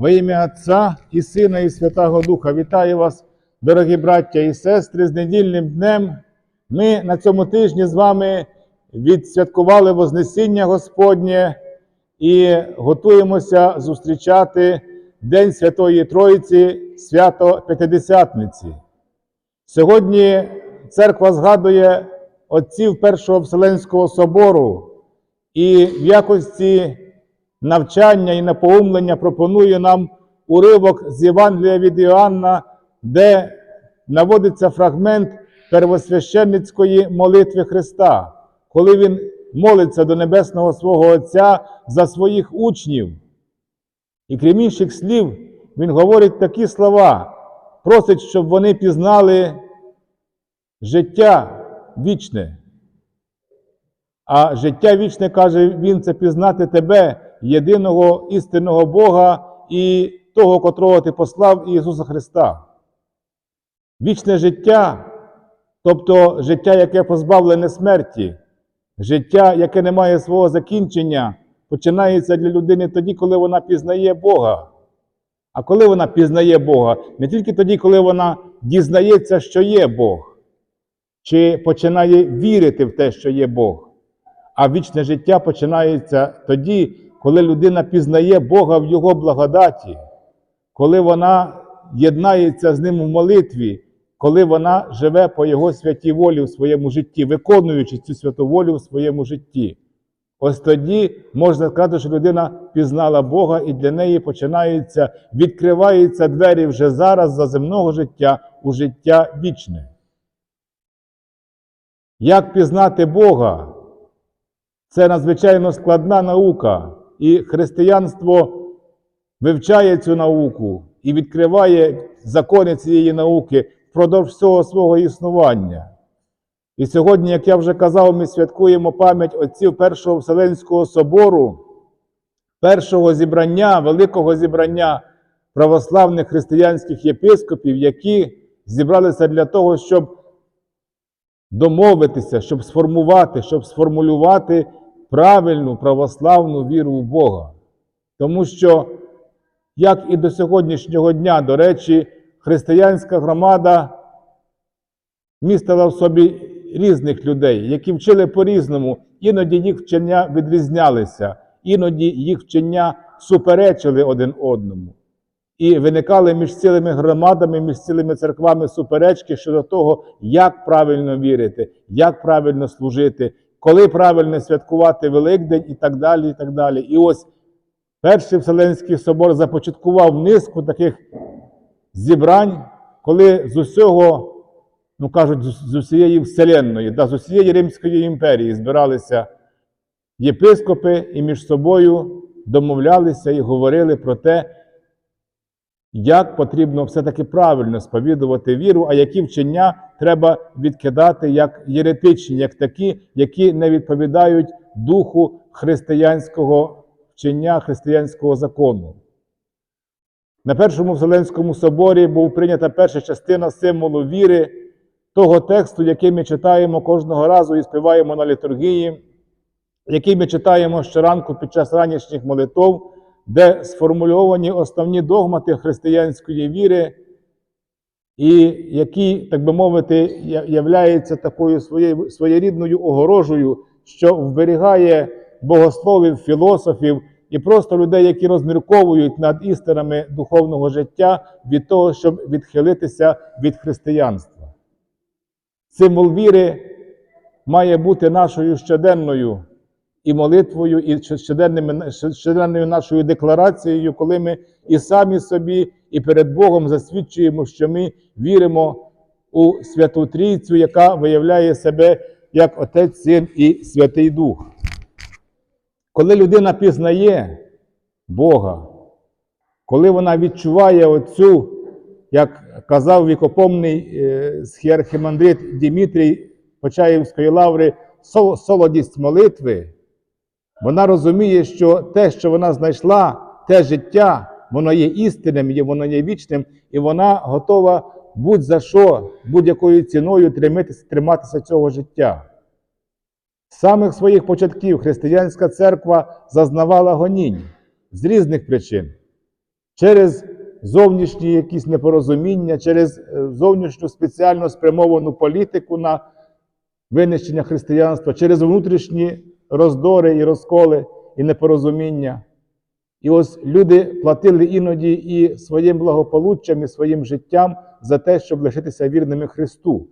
Во ім'я Отця і Сина, і Святого Духа. Вітаю вас, дорогі браття і сестри, з недільним днем. Ми на цьому тижні з вами відсвяткували Вознесіння Господнє і готуємося зустрічати День Святої Троїці, свято П'ятидесятниці. Сьогодні церква згадує отців Першого Вселенського собору і в якості навчання і напоумлення пропонує нам уривок з Євангелія від Іоанна, де наводиться фрагмент первосвященницької молитви Христа, коли Він молиться до Небесного свого Отця за своїх учнів. І крім інших слів, Він говорить такі слова, просить, щоб вони пізнали життя вічне. А життя вічне каже він це пізнати тебе, єдиного істинного Бога і того, котрого ти послав Ісуса Христа. Вічне життя, тобто життя, яке позбавлене смерті, життя, яке не має свого закінчення, починається для людини тоді, коли вона пізнає Бога. А коли вона пізнає Бога, не тільки тоді, коли вона дізнається, що є Бог, чи починає вірити в те, що є Бог. А вічне життя починається тоді, коли людина пізнає Бога в Його благодаті, коли вона єднається з Ним в молитві, коли вона живе по Його святій волі в своєму житті, виконуючи цю святу волю в своєму житті. Ось тоді можна сказати, що людина пізнала Бога, і для неї починаються, відкриваються двері вже зараз за земного життя у життя вічне. Як пізнати Бога? Це надзвичайно складна наука, і християнство вивчає цю науку і відкриває закони цієї науки впродовж всього свого існування. І сьогодні, як я вже казав, ми святкуємо пам'ять отців Першого Вселенського собору, першого зібрання, великого зібрання православних християнських єпископів, які зібралися для того, щоб домовитися, щоб сформувати, щоб сформулювати правильну православну віру в Бога. Тому що, як і до сьогоднішнього дня, до речі, християнська громада містила в собі різних людей, які вчили по-різному, іноді їх вчення відрізнялися, іноді їх вчення суперечили один одному. І виникали між цілими громадами, між цілими церквами суперечки щодо того, як правильно вірити, як правильно служити, коли правильно святкувати Великдень і так далі. І так далі. І ось Перший Вселенський собор започаткував низку таких зібрань, коли з усього, ну кажуть, з усієї Вселенної, да, з усієї Римської імперії збиралися єпископи і між собою домовлялися і говорили про те, як потрібно все-таки правильно сповідувати віру, а які вчення треба відкидати як єретичні, як такі, які не відповідають духу християнського вчення, християнського закону. На Першому Вселенському соборі був прийнята перша частина символу віри, того тексту, який ми читаємо кожного разу і співаємо на літургії, який ми читаємо щоранку під час ранішніх молитв, де сформульовані основні догмати християнської віри, і який, так би мовити, являється такою своєрідною огорожею, що вберігає богословів, філософів і просто людей, які розмірковують над істинами духовного життя від того, щоб відхилитися від християнства. Символ віри має бути нашою щоденною і молитвою, і щоденною нашою декларацією, коли ми і самі собі, і перед Богом засвідчуємо, що ми віримо у Святу Трійцю, яка виявляє себе як Отець, Син і Святий Дух. Коли людина пізнає Бога, коли вона відчуває оцю, як казав вікопомний е, схіархімандрит Дімітрій Почаївської лаври, солодість молитви, вона розуміє, що те, що вона знайшла, те життя, воно є істинним, воно є вічним, і вона готова будь-за що, будь-якою ціною триматися, триматися цього життя. З самих своїх початків християнська церква зазнавала гонінь з різних причин. через зовнішні якісь непорозуміння, через е, зовнішню спеціально спрямовану політику на винищення християнства, через внутрішні роздори і розколи і непорозуміння. І ось люди платили іноді і своїм благополуччям, і своїм життям за те, щоб лишитися вірними Христу.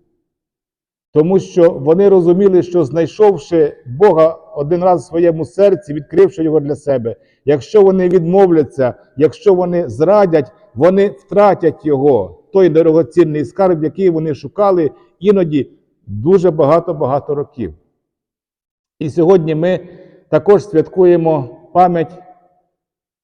Тому що вони розуміли, що знайшовши Бога один раз в своєму серці, відкривши його для себе, якщо вони відмовляться, якщо вони зрадять, вони втратять його, той дорогоцінний скарб, який вони шукали іноді дуже багато-багато років. І сьогодні ми також святкуємо пам'ять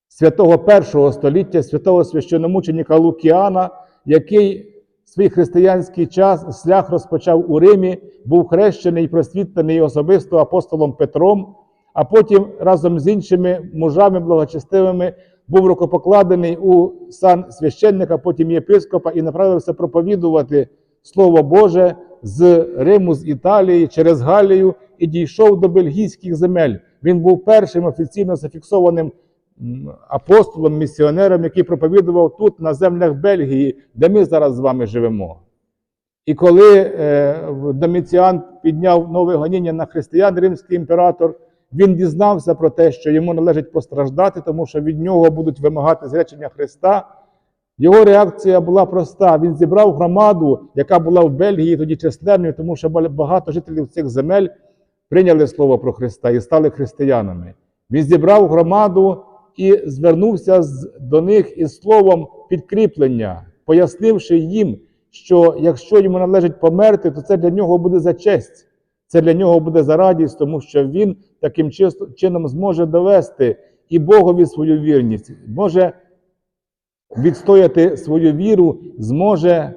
святого першого століття, святого священомученика Лукіана, який свій християнський час шлях розпочав у Римі, був хрещений і просвітлений особисто апостолом Петром, а потім разом з іншими мужами благочестивими був рукопокладений у сан священника, потім єпископа і направився проповідувати Слово Боже з Риму, з Італії через Галію і дійшов до бельгійських земель. Він був першим офіційно зафіксованим апостолом, місіонером, який проповідував тут, на землях Бельгії, де ми зараз з вами живемо. І коли е, Доміціан підняв нове гоніння на християн, римський імператор, він дізнався про те, що йому належить постраждати, тому що від нього будуть вимагати зречення Христа. Його реакція була проста. Він зібрав громаду, яка була в Бельгії тоді численною, тому що багато жителів цих земель прийняли слово про Христа і стали християнами. Він зібрав громаду і звернувся до них із словом підкріплення, пояснивши їм, що якщо йому належить померти, то це для нього буде за честь, це для нього буде за радість, тому що він таким чином зможе довести і Богові свою вірність, може відстояти свою віру, зможе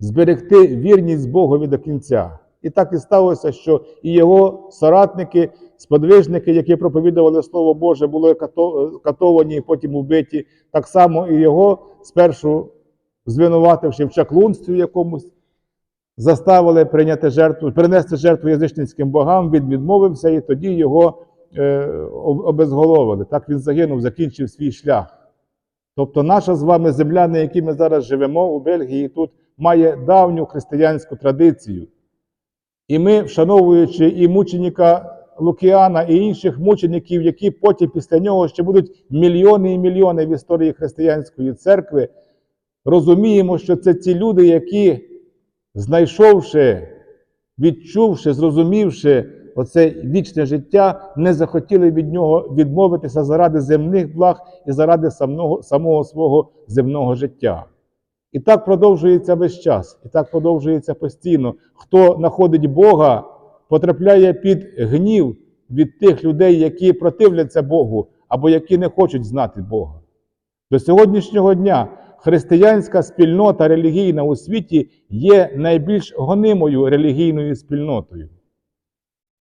зберегти вірність Богові до кінця. І так і сталося, що і його соратники, сподвижники, які проповідували Слово Боже, були катовані і потім убиті. Так само і його спершу звинувативши в чаклунстві якомусь, заставили прийняти жертву, принести жертву язичницьким богам, він відмовився, і тоді його е, обезголовили. Так він загинув, закінчив свій шлях. Тобто наша з вами земля, на якій ми зараз живемо у Бельгії, тут має давню християнську традицію. І ми, вшановуючи і мученика Лукіана, і інших мучеників, які потім після нього ще будуть мільйони і мільйони в історії християнської церкви, розуміємо, що це ті люди, які, знайшовши, відчувши, зрозумівши оце вічне життя, не захотіли від нього відмовитися заради земних благ і заради самого, самого свого земного життя. І так продовжується весь час, і так продовжується постійно. Хто знаходить Бога, потрапляє під гнів від тих людей, які противляться Богу або які не хочуть знати Бога. До сьогоднішнього дня християнська спільнота релігійна у світі є найбільш гонимою релігійною спільнотою.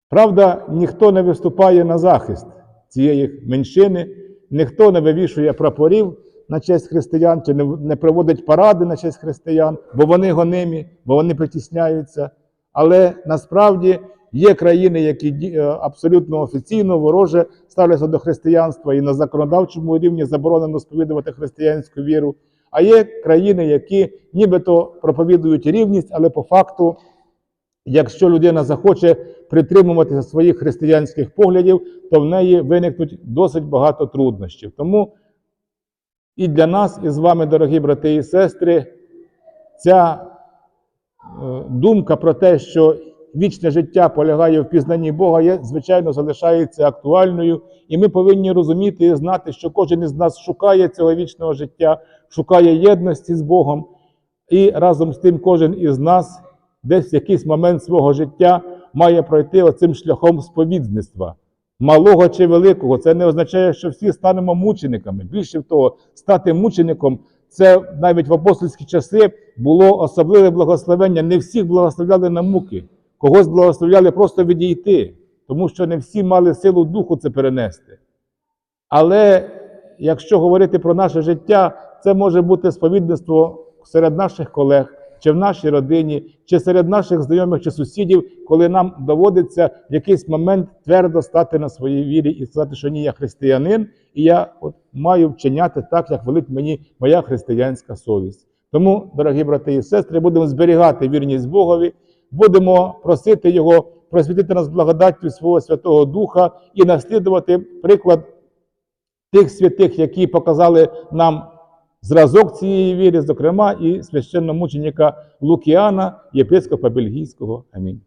Правда, ніхто не виступає на захист цієї меншини, ніхто не вивішує прапорів на честь християн, чи не, проводить паради на честь християн, бо вони гонимі, бо вони притісняються. Але насправді є країни, які е, абсолютно офіційно, вороже ставляться до християнства і на законодавчому рівні заборонено сповідувати християнську віру. А є країни, які нібито проповідують рівність, але по факту Якщо людина захоче притримуватися своїх християнських поглядів, то в неї виникнуть досить багато труднощів. Тому і для нас, і з вами, дорогі брати і сестри, ця е, думка про те, що вічне життя полягає в пізнанні Бога, є, звичайно, залишається актуальною. І ми повинні розуміти і знати, що кожен із нас шукає цього вічного життя, шукає єдності з Богом. І разом з тим кожен із нас десь якийсь момент свого життя має пройти оцим шляхом сповідництва. Малого чи великого, це не означає, що всі станемо мучениками. Більше того, стати мучеником це навіть в апостольські часи було особливе благословення. Не всіх благословляли на муки, когось благословляли просто відійти, тому що не всі мали силу духу це перенести. Але якщо говорити про наше життя, це може бути сповідництво серед наших колег, чи в нашій родині, чи серед наших знайомих чи сусідів, коли нам доводиться в якийсь момент твердо стати на своїй вірі і сказати, що ні, я християнин, і я от маю вчиняти так, як велить мені моя християнська совість. Тому, дорогі брати і сестри, будемо зберігати вірність Богові, будемо просити Його просвітити нас благодаттю свого Святого Духа і наслідувати приклад тих святих, які показали нам зразок цієї віри, зокрема і священномученика Лукіана, єпископа Бельгійського. Амінь.